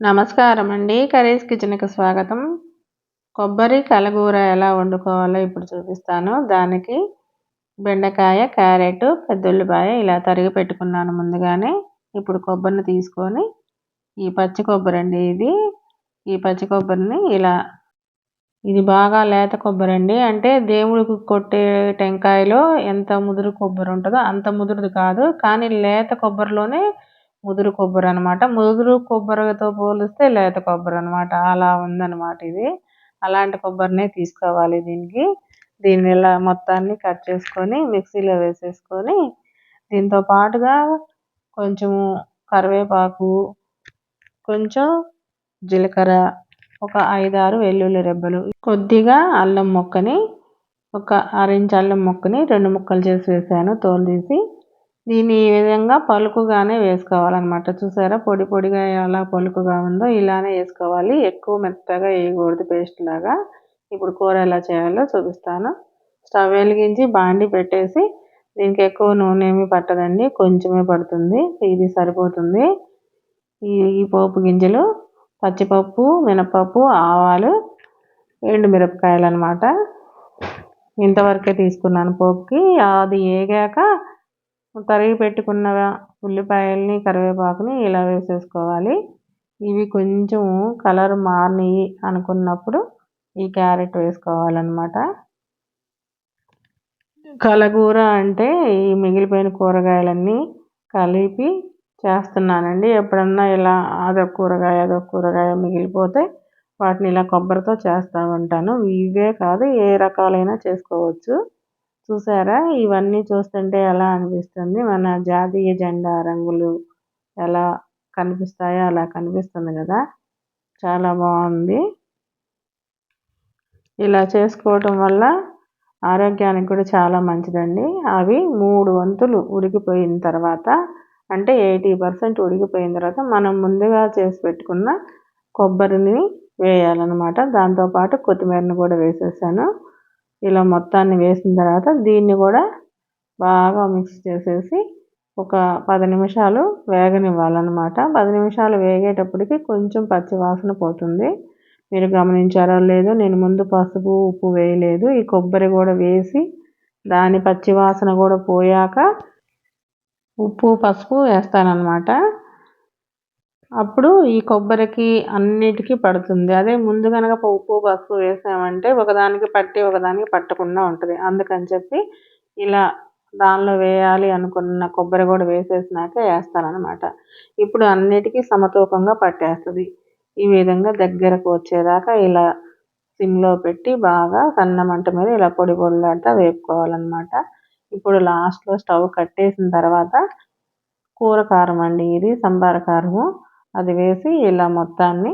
నమస్కారం అండి కరీస్ కిచెన్కి స్వాగతం. కొబ్బరి కలగూర ఎలా వండుకోవాలో ఇప్పుడు చూపిస్తాను. దానికి బెండకాయ క్యారెట్ పెద్దుల్లిపాయ ఇలా తరిగి పెట్టుకున్నాను ముందుగానే. ఇప్పుడు కొబ్బరిని తీసుకొని ఈ పచ్చి కొబ్బరి అండి ఇది. ఈ పచ్చి కొబ్బరిని ఇలా ఇది బాగా లేత కొబ్బరి అండి. అంటే దేవుడికి కొట్టే టెంకాయలో ఎంత ముదురు కొబ్బరి ఉంటుందో అంత ముదురుది కాదు. కానీ లేత కొబ్బరిలోనే ముదురు కొబ్బరి అనమాట ముదురు కొబ్బరితో పోలిస్తే లేత కొబ్బరి అనమాట అలా ఉందన్నమాట ఇది. అలాంటి కొబ్బరినే తీసుకోవాలి దీనికి. దీన్ని ఇలా మొత్తాన్ని కట్ చేసుకొని మిక్సీలో వేసేసుకొని దీంతో పాటుగా కొంచెము కరివేపాకు కొంచెం జీలకర్ర ఒక ఐదారు వెల్లుల్లి రెబ్బలు. కొద్దిగా అల్లం మొక్కని ఒక ఆరెంజ్ అల్లం మొక్కని రెండు ముక్కలు చేసి వేసాను. తోలు తీసి దీన్ని ఈ విధంగా పలుకుగానే వేసుకోవాలన్నమాట. చూసారా? పొడి పొడిగా ఎలా పలుకుగా ఉందో ఇలానే వేసుకోవాలి. ఎక్కువ మెత్తగా వేయకూడదు పేస్ట్ లాగా. ఇప్పుడు కూర ఎలా చేయాలో చూపిస్తాను. స్టవ్ వెలిగించి బాండి పెట్టేసి దీనికి ఎక్కువ నూనె ఏమి పట్టదండి. కొంచెమే పడుతుంది. ఇది సరిపోతుంది. ఈ ఈ పోపు గింజలు పచ్చిపప్పు మినపప్పు ఆవాలు ఎండుమిరపకాయలు అనమాట ఇంతవరకే తీసుకున్నాను పోపుకి. అది వేగాక తరిగి పెట్టుకున్న ఉల్లిపాయల్ని కరివేపాకుని ఇలా వేసేసుకోవాలి. ఇవి కొంచెం కలర్ మారినాయి అనుకున్నప్పుడు ఈ క్యారెట్ వేసుకోవాలన్నమాట. కలగూర అంటే ఈ మిగిలిపోయిన కూరగాయలన్నీ కలిపి చేస్తున్నానండి. ఎప్పుడన్నా ఇలా అదొక కూరగాయ అదొక కూరగాయ మిగిలిపోతే వాటిని ఇలా కొబ్బరితో చేస్తూ ఉంటాను. ఇవే కాదు ఏ రకాలైనా చేసుకోవచ్చు. చూసారా? ఇవన్నీ చూస్తుంటే ఎలా అనిపిస్తుంది? మన జాతీయ జెండా రంగులు ఎలా కనిపిస్తాయో అలా కనిపిస్తుంది కదా? చాలా బాగుంది. ఇలా చేసుకోవటం వల్ల ఆరోగ్యానికి కూడా చాలా మంచిదండి. అవి మూడు వంతులు ఉడికిపోయిన తర్వాత అంటే ఎయిటీ పర్సెంట్ ఉడికిపోయిన తర్వాత మనం ముందుగా చేసి పెట్టుకున్న కొబ్బరిని వేయాలన్నమాట. దాంతోపాటు కొత్తిమీరని కూడా వేసేసాను. ఇలా మొత్తాన్ని వేసిన తర్వాత దీన్ని కూడా బాగా మిక్స్ చేసేసి ఒక పది నిమిషాలు వేగనివ్వాలన్నమాట. పది నిమిషాలు వేగేటప్పటికి కొంచెం పచ్చి వాసన పోతుంది. మీరు గమనించారో లేదో నేను ముందు పసుపు ఉప్పు వేయలేదు. ఈ కొబ్బరి కూడా వేసి దాని పచ్చి వాసన కూడా పోయాక ఉప్పు పసుపు వేస్తానన్నమాట. అప్పుడు ఈ కొబ్బరికి అన్నిటికీ పడుతుంది. అదే ముందు కనుక ఉప్పు పసుపు వేసామంటే ఒకదానికి పట్టి ఒకదానికి పట్టకుండా ఉంటుంది. అందుకని చెప్పి ఇలా దానిలో వేయాలి అనుకున్న కొబ్బరి కూడా వేసేసినాక వేస్తానన్నమాట. ఇప్పుడు అన్నిటికీ సమతూకంగా పట్టేస్తుంది. ఈ విధంగా దగ్గరకు వచ్చేదాకా ఇలా సిమ్లో పెట్టి బాగా సన్న మంట మీద ఇలా పొడి పొడిలాడుతూ వేపుకోవాలన్నమాట. ఇప్పుడు లాస్ట్లో స్టవ్ కట్టేసిన తర్వాత కూర కారం అండి ఇది సంబార కారము. అది వేసి ఇలా మొత్తాన్ని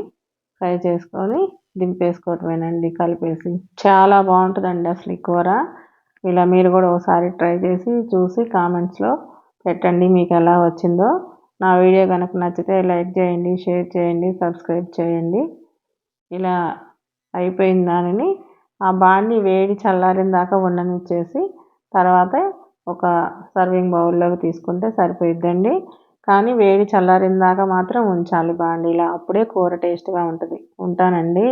ఫ్రై చేసుకొని దింపేసుకోవటమేనండి కలిపేసి. చాలా బాగుంటుందండి అసలు ఈ కూర. ఇలా మీరు కూడా ఒకసారి ట్రై చేసి చూసి కామెంట్స్లో పెట్టండి మీకు ఎలా వచ్చిందో. నా వీడియో కనుక నచ్చితే లైక్ చేయండి షేర్ చేయండి సబ్స్క్రైబ్ చేయండి. ఇలా అయిపోయిన దానిని ఆ బాండి వేడి చల్లారిన దాకా ఉండనిచ్చేసి తర్వాత ఒక సర్వింగ్ బౌల్లోకి తీసుకుంటే సరిపోయిద్దండి. కానీ వేడి చల్లారిందాక మాత్రం ఉంచాలి బాండీలో అప్పుడే కూర టేస్ట్గా ఉంటుంది. ఉంటానండి.